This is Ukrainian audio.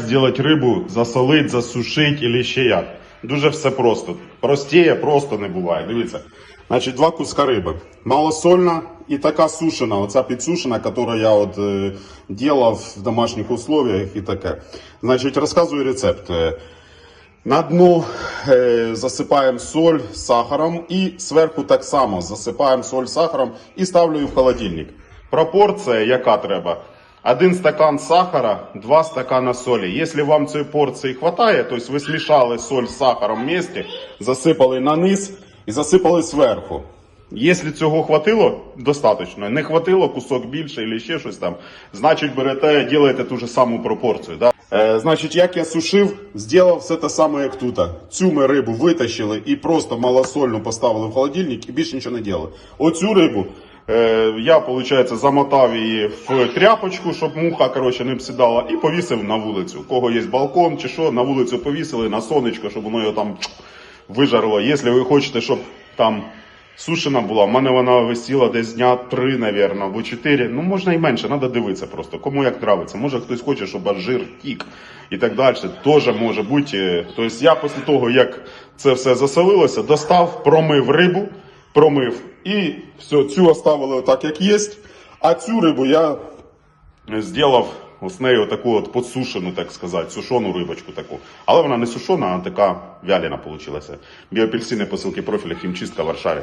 Зробити рибу, засолити, засушити або ще як. Дуже все просто. Простіє просто не буває. Дивіться. Значить, два куска риби. Малосольна і така сушена, оця підсушена, яку я от е, делав в домашніх условиях і таке. Значить, розказую рецепт. Е, На дно е, засипаємо соль сахаром і зверху так само засипаємо соль сахаром і ставлю її в холодильник. Пропорція яка треба? Один стакан сахара, два стакана солі. Якщо вам цієї порції вистачає, тобто ви смішали соль з сахаром вместе, засипали на низ і засипали зверху. Якщо цього хватило, достатньо. Не хватило кусок більше або ще щось там, значить берете, робите ту ж саму пропорцію. Да? Е, значить, як я сушив, зробив все те саме, як тут. Цю ми рибу витащили і просто малосольну поставили в холодильник і більше нічого не робили. Оцю рибу я, виходить, замотав її в тряпочку, щоб муха коротше, не всідала, і повісив на вулицю. У кого є балкон чи що, на вулицю повісили, на сонечко, щоб воно його там вижарло. Якщо ви хочете, щоб там сушена була, в мене вона висіла десь дня три, навірно, або чотири. Ну, можна і менше, треба дивитися просто. Кому як нравиться. Може хтось хоче, щоб аж жир тік і так далі. Теж може бути. Тобто я після того, як це все засолилося, достав, промив рибу, промив і все, цю оставили так, як є. А цю рибу я зробив з нею таку от подсушену, так сказати, сушену рибочку таку. Але вона не сушена, а така вялена вийшла. Біоапельсини посилки профіля хімчистка в Варшаві.